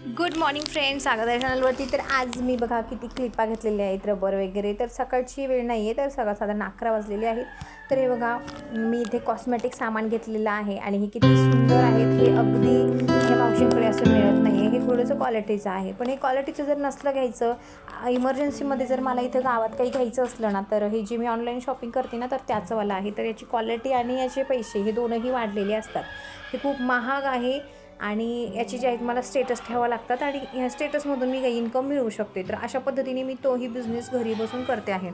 Good morning friends स्वागत आहे चॅनलवरती तर आज मी बघा किती क्लिपा घेतलेल्या आहेत रबर वगैरे. तर सकाळची वेळ नाही आहे तर सगळं साधारण अकरा वाजलेली आहेत. तर हे बघा मी इथे कॉस्मेटिक सामान घेतलेलं आहे आणि हे किती सुंदर आहेत. हे अगदी हे मावशींकडे असं मिळत नाही हे थोडंसं क्वालिटीचं आहे. पण हे क्वालिटीचं जर नसलं घ्यायचं इमर्जन्सीमध्ये जर मला इथं गावात काही घ्यायचं असलं ना तर हे जे मी ऑनलाईन शॉपिंग करते ना तर त्याचंवालं आहे. तर याची क्वालिटी आणि याचे पैसे हे दोनही वाढलेले असतात. हे खूप महाग आहे. आणि याची जे आहेत मला स्टेटस ठेवावं लागतात आणि ह्या स्टेटसमधून मी काही इन्कम मिळवू शकते. तर अशा पद्धतीने मी तोही बिझनेस घरी बसून करते आहे.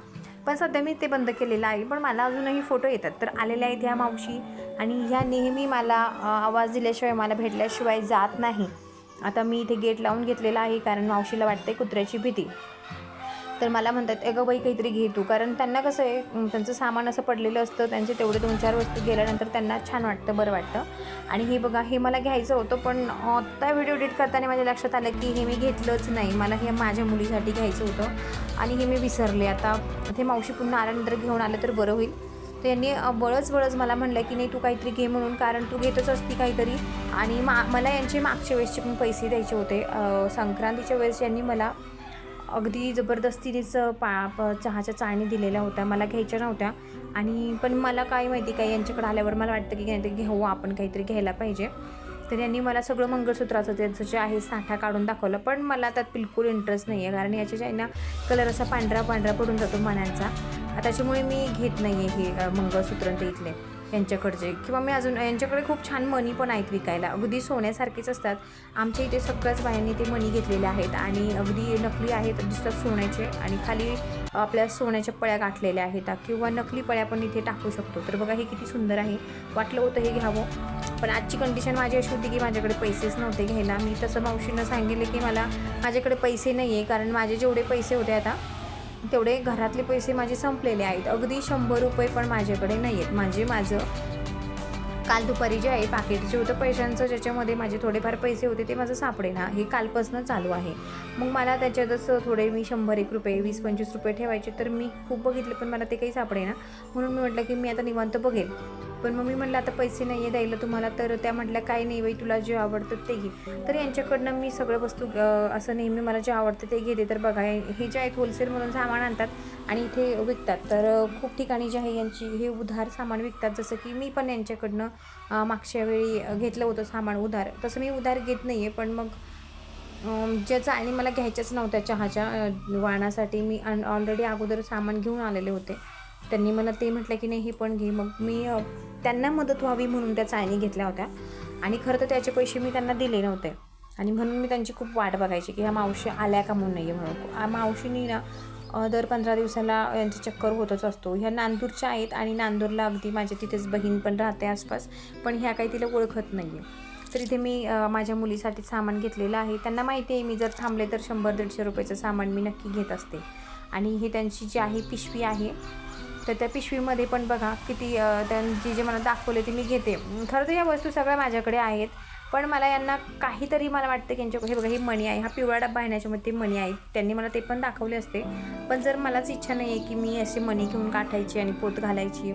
पण सध्या मी ते बंद केलेलं आहे पण मला अजूनही फोटो येतात. तर आलेल्या आहेत ह्या मावशी आणि ह्या नेहमी मला आवाज दिल्याशिवाय मला भेटल्याशिवाय जात नाही. आता मी इथे गेट लावून घेतलेला आहे कारण मावशीला वाटते कुत्र्याची भीती. तर मला म्हणतात अगं बाई काहीतरी घे तू. कारण त्यांना कसं आहे त्यांचं सामान असं पडलेलं असतं त्यांचे तेवढे दोन चार वस्तू गेल्यानंतर त्यांना छान वाटतं बरं वाटतं. आणि हे बघा हे मला घ्यायचं होतं पण आत्ता व्हिडिओ एडिट करताना माझ्या लक्षात आलं की हे मी घेतलंच नाही. मला हे माझ्या मुलीसाठी घ्यायचं होतं आणि हे मी विसरले. आता ते मावशी पुन्हा आल्यानंतर घेऊन आलं तर बरं होईल. तर यांनी बळच बळच मला म्हणलं की नाही तू काहीतरी घे म्हणून कारण तू घेतच असती काहीतरी. आणि मा मला यांचे मागच्या वेळेसचे पण पैसे द्यायचे होते. संक्रांतीच्या वेळेस यांनी मला अगदी जबरदस्तीनेच पा प चहाच्या चाळणी दिलेल्या होत्या मला घ्यायच्या नव्हत्या. आणि पण मला काय माहिती काय यांच्याकडे आल्यावर मला वाटतं की काहीतरी घेऊ आपण काहीतरी घ्यायला पाहिजे. तर यांनी मला सगळं मंगळसूत्राचं त्यांचं जे आहे साठा काढून दाखवलं. पण मला त्यात बिलकुल इंटरेस्ट नाही आहे कारण याच्या ज्यांना कलर असा पांढरा पांढरा पडून जातो मण्यांचा त्याच्यामुळे मी घेत नाही आहे हे मंगळसूत्र ते इथले. यांच्याकडचे. किंवा मी अजून यांच्याकडे खूप छान मणी पण आहेत विकायला. अगदी सोन्यासारखेच असतात. आमच्या इथे सगळ्याच बायांनी ते मणी घेतलेले आहेत. आणि अगदी नकली आहेत दिसतात सोन्याचे. आणि खाली आपल्या सोन्याच्या पळ्या गाठलेल्या आहेत. किंवा नकली पळ्या पण इथे टाकू शकतो. तर बघा हे किती सुंदर आहे. वाटलं होतं हे घ्यावं. पण आजची कंडिशन माझी अशी होती की माझ्याकडे पैसेच नव्हते घ्यायला. मी तसं मावशीनं सांगितलं की मला माझ्याकडे पैसे नाही आहे कारण माझे जेवढे पैसे होते आता तेवढे घरातले पैसे माझे संपलेले आहेत. अगदी शंभर रुपये पण माझ्याकडे नाही आहेत म्हणजे माझं काल दुपारी जे आहे पाकिटचे होतं पैशांचं ज्याच्यामध्ये माझे थोडेफार पैसे होते ते माझं सापडे ना हे कालपासून चालू आहे. मग मला त्याच्यातच थोडे मी शंभर एक रुपये वीस पंचवीस रुपये ठेवायचे तर मी खूप बघितले पण मला ते काही सापडे ना म्हणून मी म्हटलं की मी आता निवांत बघेल पण मग मी म्हटलं आता पैसे नाही आहे द्यायला तुम्हाला तर त्या म्हटल्या काही नाही बाई तुला जे आवडतं ते घे. तर यांच्याकडनं मी सगळं वस्तू असं नेहमी मला जे आवडतं ते घेते. तर बघा हे जे आहेत होलसेलमधून सामान आणतात आणि इथे विकतात. तर खूप ठिकाणी जे आहे यांची हे उधार सामान विकतात. जसं की मी पण यांच्याकडनं मागच्या वेळी घेतलं होतं सामान उधार. तसं मी उधार घेत नाही आहे पण मग ज्याचा ज्याचं आणि मला घ्यायच्याच नव्हत्या चहाच्या वाणासाठी मी ऑलरेडी अगोदर सामान घेऊन आलेले होते. त्यांनी मला ते म्हटलं की नाही हे पण घे. मग मी त्यांना मदत व्हावी म्हणून त्या चाळणी घेतल्या होत्या. आणि खरं तर त्याचे पैसे मी त्यांना दिले नव्हते. आणि म्हणून मी त्यांची खूप वाट बघायची की ह्या मावशी आल्या का म्हणून नाही आहे म्हणून. आ- मावशीनी ना दर पंधरा दिवसाला यांचा चक्कर होतच असतो. ह्या नांदूरच्या आहेत आणि नांदूरला अगदी माझ्या तिथेच बहीण पण राहते आसपास. पण ह्या काही तिला ओळखत नाही आहे तर इथे मी माझ्या मुलीसाठी सामान घेतलेलं आहे. त्यांना माहिती आहे मी जर थांबले तर शंभर दीडशे रुपयाचं सामान मी नक्की घेत असते. आणि हे त्यांची जी आहे पिशवी आहे तर त्या पिशवीमध्ये पण बघा किती त्यांची जे मला दाखवले ते मी घेते. खरं तर या वस्तू सगळ्या माझ्याकडे आहेत. पण मला यांना काहीतरी मला वाटतं की यांच्या हे बघा ही मणी आहे. हा पिवळा डब्बा आहे याच्यामध्ये ते मणी आहेत त्यांनी मला ते पण दाखवले असते. पण जर मलाच इच्छा नाही आहे की मी असे मणी घेऊन काठायची आणि पोत घालायची.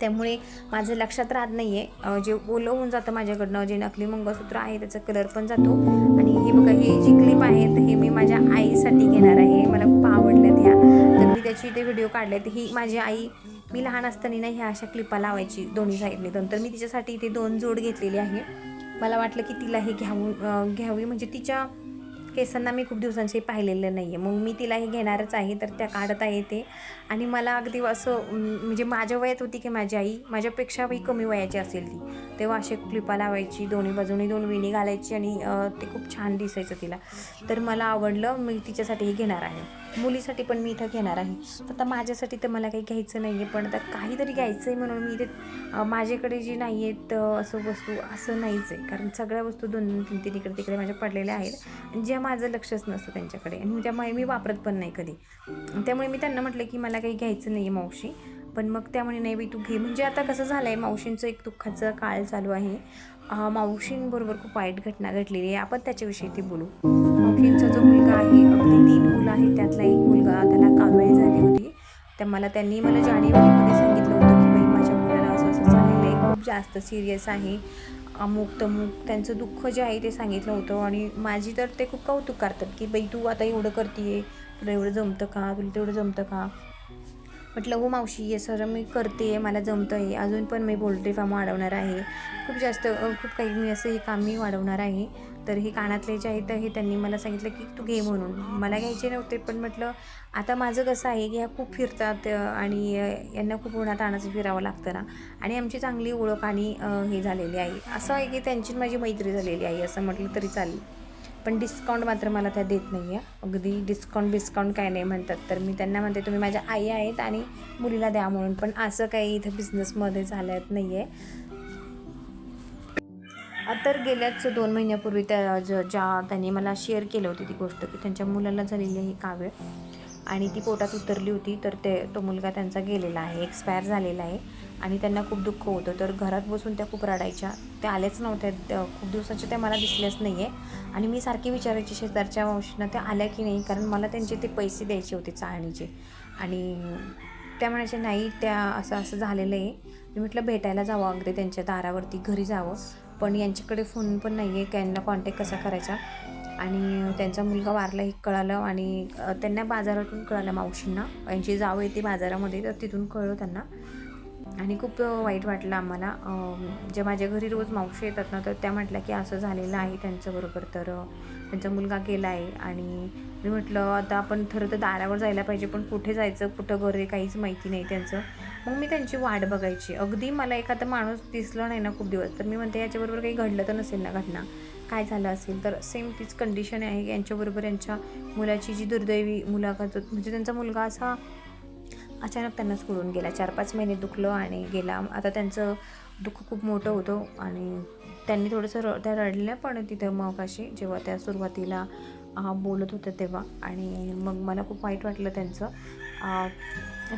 त्यामुळे माझं लक्षात राहत नाही आहे जे ओलं होऊन जातं माझ्याकडनं जे नकली मंगळसूत्र आहे त्याचा कलर पण जातो. आणि हे बघा हे जी क्लिप आहे तर हे मी माझ्या आईसाठी घेणार आहे. मला खूप आवडलं. ह्या तर मी त्याची ते व्हिडिओ काढलेत ही माझी आई मी लहान असताना ना ह्या अशा क्लिपा लावायची दोन्ही साईडने दोन तर मी तिच्यासाठी इथे दोन जोड घेतलेली आहे. मला वाटलं की तिला हे घ्यावून घ्यावी. म्हणजे तिच्या केसांना मी खूप दिवसांचे पाहिलेलं नाही आहे मग मी तिला हे घेणारच आहे. तर त्या काढत आहे ते आणि मला अगदी असं म्हणजे माझ्या वयात होती की माझी आई माझ्यापेक्षाही कमी वयाची असेल ती. तेव्हा असे क्लिपा लावायची दोन्ही बाजूने दोन विणी घालायची आणि ते खूप छान दिसायचं तिला. तर मला आवडलं मी तिच्यासाठी हे घेणार आहे. मुलीसाठी पण मी इथं घेणार आहे. आता माझ्यासाठी तर मला काही घ्यायचं नाही आहे पण आता काहीतरी घ्यायचं आहे म्हणून मी इथे माझ्याकडे जी नाही आहेत असं वस्तू असं नाहीच आहे कारण सगळ्या वस्तू दोन दोन तीन तीन इकडे तिकडे माझ्या पडलेल्या आहेत. आणि ज्या माझं लक्षच नसतं त्यांच्याकडे. आणि त्यामुळे मी वापरत पण नाही कधी. त्यामुळे मी त्यांना म्हटलं की मला काही घ्यायचं नाही आहे मावशी. पण मग त्यामुळे नाही बाई तू घे. म्हणजे आता कसं झालं आहे मावशींचं एक दुःखाचं काळ चालू आहे. मावशींबरोबर खूप वाईट घटना घडलेली आहे. आपण त्याच्याविषयी ते बोलू. मैत्रिणीचा जो मुलगा आहे अगदी तीन मुलं आहेत त्यातला एक मुलगा त्याला कावीळ झाली होती. तर मला त्यांनी मला जानेवारीमध्ये सांगितलं होतं की बाई माझ्या मुलाला असं असं झालेलं आहे खूप जास्त सिरियस आहे. अमुक तमुक त्यांचं दुःख जे आहे ते सांगितलं होतं आणि माझी तर ते खूप कौतुक करतात की बाई तू आता एवढं करते तुला एवढं जमतं का? तुला तेवढं जमतं का? म्हटलं हो मावशी हे सर मी करते मला जमतं आहे अजून पण मी पोल्ट्री फार्म वाढवणार आहे. खूप जास्त खूप काही मी असं हे काम मी वाढवणार आहे. तर हे कानातले जे आहेत हे त्यांनी मला सांगितलं की तू घे म्हणून. मला घ्यायचे नव्हते पण म्हटलं आता माझं कसं आहे की ह्या खूप फिरतात आणि यांना खूप उन्हात आणायचं फिरावं लागतं ना. आणि आमची चांगली ओळख आणि हे झालेली आहे. असं आहे की त्यांची माझी मैत्री झालेली आहे असं म्हटलं तरी चालेल. पण डिस्काउंट मात्र मला त्या देत नाही आहे अगदी डिस्काउंट बिस्काउंट काय नाही म्हणतात. तर मी त्यांना म्हणते तुम्ही माझ्या आई आहेत आणि मुलीला द्या म्हणून. पण असं काही इथं बिझनेसमध्ये झालं नाही आहे तर गेल्याच दोन महिन्यापूर्वी त्या ज ज्या त्यांनी मला शेअर केलं होती ती गोष्ट की त्यांच्या मुलाला झालेली आहे कावीळ आणि ती पोटात उतरली होती तर ते तो मुलगा त्यांचा गेलेला आहे एक्सपायर झालेला आहे. आणि त्यांना खूप दुःख होतं. तर घरात बसून त्या खूप रडायच्या. त्या आल्याच नव्हत्या खूप दिवसाच्या त्या मला दिसल्याच नाही आहे आणि मी सारखी विचारायची शेजारच्या मावशीनं त्या आल्या की नाही? कारण मला त्यांचे ते पैसे द्यायचे होते चाळणीचे. आणि त्या म्हणायच्या नाही त्या असं असं झालेलं आहे. मी म्हटलं भेटायला जावं अगदी त्यांच्या दारावरती. घरी जावं. पण यांच्याकडे फोन पण नाही आहे त्यांना कॉन्टॅक्ट कसा करायचा? आणि त्यांचा मुलगा वारला हे कळालं. आणि त्यांना बाजारातून कळालं मावशींना. यांची जाव येते बाजारामध्ये. तर तिथून कळलं त्यांना. आणि खूप वाईट वाटलं आम्हाला. जे माझ्या घरी रोज मावशी येतात ना तर त्या म्हटल्या की असं झालेलं आहे त्यांच्याबरोबर तर त्यांचा मुलगा गेला आहे आणि मी म्हटलं आता आपण ठरं तर दारावर जायला पाहिजे पण कुठे जायचं कुठं घर आहे काहीच माहिती नाही त्यांचं. मग मी त्यांची वाट बघायची. अगदी मला एखादा माणूस दिसला नाही ना खूप दिवस तर मी म्हणते याच्याबरोबर काही घडलं तर नसेल ना घटना? काय झालं असेल? तर सेम तीच कंडिशन आहे यांच्याबरोबर यांच्या मुलाची जी दुर्दैवी मुलाखत म्हणजे त्यांचा मुलगा असा अचानक त्यांना सोडून गेला. चार पाच महिने दुखलं आणि गेला. आता त्यांचं दुःख खूप मोठं होतं आणि त्यांनी थोडंसं र त्या रडल्या पण तिथं मग अशी जेव्हा त्या सुरुवातीला बोलत होत्या तेव्हा. आणि मग मला खूप वाईट वाटलं त्यांचं.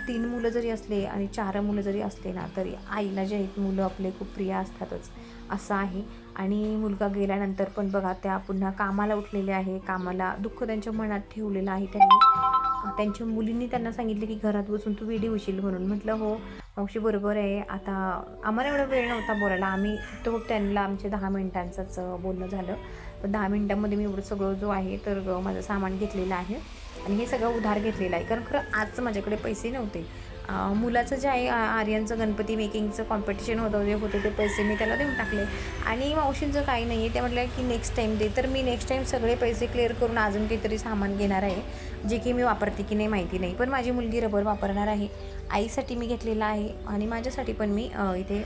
तीन मुलं जरी असले आणि चार मुलं जरी असले ना तरी आईला जे आहेत मुलं आपले खूप प्रिय असतातच. असं आहे. आणि मुलगा गेल्यानंतर पण बघा त्या पुन्हा कामाला उठलेल्या आहे. कामाला दुःख त्यांच्या मनात ठेवलेलं आहे त्यांनी. त्यांच्या मुलींनी त्यांना सांगितले की घरात बसून तू व्हिडिओ होशील म्हणून. म्हटलं हो मावशी बरोबर आहे. आता आम्हाला एवढा वेळ नव्हता बोलायला. आम्ही फक्त त्यांना आमच्या दहा मिनिटांचंच बोलणं झालं. पण दहा मिनिटांमध्ये मी एवढं सगळं जो आहे तर माझं सामान घेतलेलं आहे. आणि हे सगळं उधार घेतलेलं आहे. कारण खरं आजचं माझ्याकडे पैसे नव्हते. मुलाचं जे आहे आ- आर्यनचं गणपती मेकिंगचं कॉम्पिटिशन होतं जे होते ते पैसे मी त्याला देऊन टाकले. आणि मावशींचं काही नाही आहे ते म्हटलं की नेक्स्ट टाईम दे. तर मी नेक्स्ट टाईम सगळे पैसे क्लिअर करून अजून काहीतरी सामान घेणार आहे जे की मी वापरते की नाही माहिती नाही. पण माझी मुलगी रबर वापरणार आहे. आईसाठी मी घेतलेला आहे आणि माझ्यासाठी पण मी इथे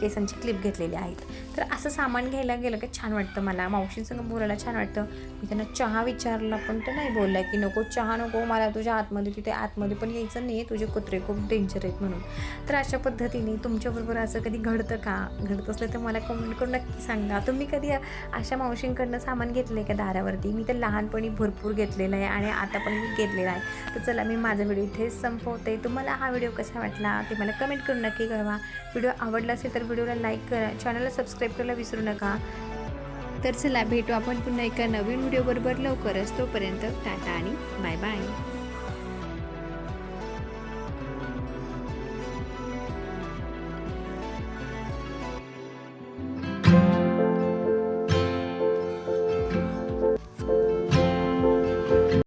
केसांची क्लिप घेतलेली आहेत. तर असं सामान घ्यायला गेलं की छान वाटतं मला. मावशींसंग बोलायला छान वाटतं. मी त्यांना चहा विचारला पण तर नाही बोलला की नको चहा नको मला तुझ्या आतमध्ये तिथे आतमध्ये पण यायचं नाही आहे तुझे कुत्रे खूप डेंजर आहेत म्हणून. तर अशा पद्धतीने तुमच्याबरोबर असं कधी घडतं का? घडत असलं तर मला कमेंट करून नक्की सांगा. तुम्ही कधी अशा मावशींकडनं सामान घेतलं आहे का दारावरती? मी तर लहानपणी भरपूर घेतलेलं आहे आणि आता पण मी घेतलेला आहे. तर चला मी माझा व्हिडिओ इथेच संपवते. तुम्हाला हा व्हिडिओ कसा वाटला ते मला कमेंट करून नक्की कळवा. व्हिडिओ आवडला असेल तर व्हिडिओला लाईक करा चॅनलला सबस्क्राईब करायला विसरू नका. तर चला भेटू आपण पुन्हा एका नवीन व्हिडिओबरोबर लवकरच. तोपर्यंत टाटा आणि बाय बाय.